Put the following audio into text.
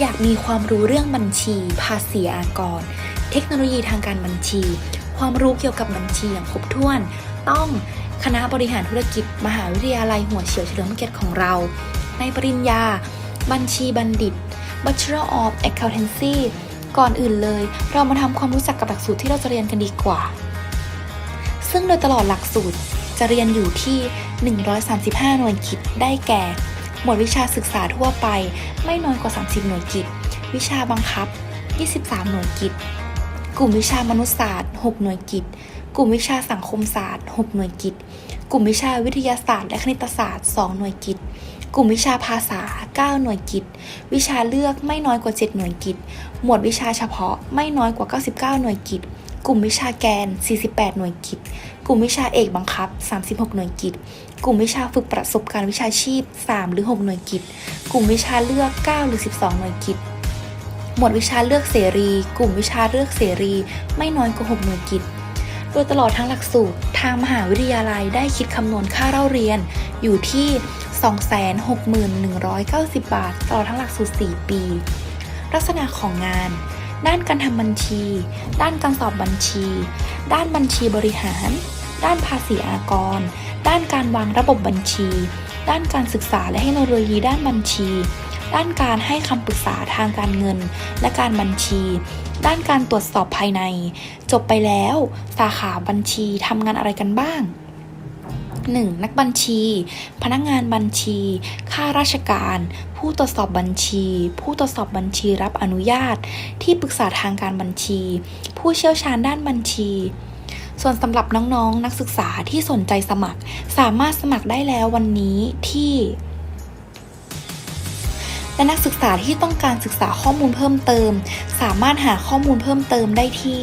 อยากมีความรู้เรื่องบัญชี ภาษีอากร เทคโนโลยีทางการบัญชี ความรู้เกี่ยวกับบัญชีอย่างครบถ้วน ต้องคณะบริหารธุรกิจ มหาวิทยาลัยหัวเฉียวเฉลิมพระเกียรติของเรา ในปริญญา บัญชีบัณฑิต Bachelor of Accountancy ก่อนอื่นเลย เรามาทำความรู้จักกับหลักสูตรที่เราจะเรียนกันดีกว่า ซึ่งโดยตลอดหลักสูตรจะเรียนอยู่ที่ 135 หน่วยกิตได้แก่ หมวดวิชาศึกษาทั่วไปไม่น้อยกว่า 30 หน่วยกิตวิชาบังคับ 23 หน่วยกิตกลุ่มวิชามนุษยศาสตร์ 6 หน่วยกิตกลุ่มวิชาสังคมศาสตร์ 6 หน่วยกิตกลุ่มวิชาวิทยาศาสตร์ และคณิตศาสตร์ 2 หน่วยกิตกลุ่มวิชาภาษา 9 หน่วยกิตวิชาเลือกไม่น้อยกว่า 7 หน่วยกิตหมวดวิชาเฉพาะไม่น้อยกว่า 99 หน่วยกิต กลุ่มวิชาแกน 48 หน่วยกิตกลุ่มวิชาเอกบังคับ 36 หน่วยกิตกลุ่มวิชาฝึกประสบการณ์วิชาชีพ 3 หรือ 6 หน่วยกิตกลุ่มวิชาเลือก 9 หรือ 12 หน่วยกิตหมวดวิชาเลือกเสรี กลุ่มวิชาเลือกเสรี ไม่น้อยกว่า 6 หน่วยกิตโดยตลอดทั้งหลักสูตร ทางมหาวิทยาลัยได้คิดคำนวณค่าเล่าเรียน อยู่ที่ 261,190 บาทตลอดทั้งหลักสูตร 4 ปี ลักษณะของงาน ด้านการทำบัญชี ด้านการสอบบัญชี ด้านบัญชีบริหาร ด้านภาษีอากร ด้านการวางระบบบัญชี ด้านการศึกษาและเทคโนโลยีด้านบัญชี ด้านการให้คำปรึกษาทางการเงิน และการบัญชี ด้านการตรวจสอบภายใน จบไปแล้ว สาขาบัญชีทำงานอะไรกันบ้าง 1. นักบัญชี พนักงานบัญชี ข้าราชการ ผู้ตรวจสอบบัญชี ผู้ตรวจสอบบัญชีรับอนุญาต ที่ปรึกษาทางการบัญชี ผู้เชี่ยวชาญด้านบัญชี ส่วนสำหรับน้องๆนนักศึกษาที่สนใจสมัคร สามารถสมัครได้แล้ววันนี้ที่และนักศึกษาที่ต้องการศึกษาข้อมูลเพิ่มเติม สามารถหาข้อมูลเพิ่มเติมได้ที่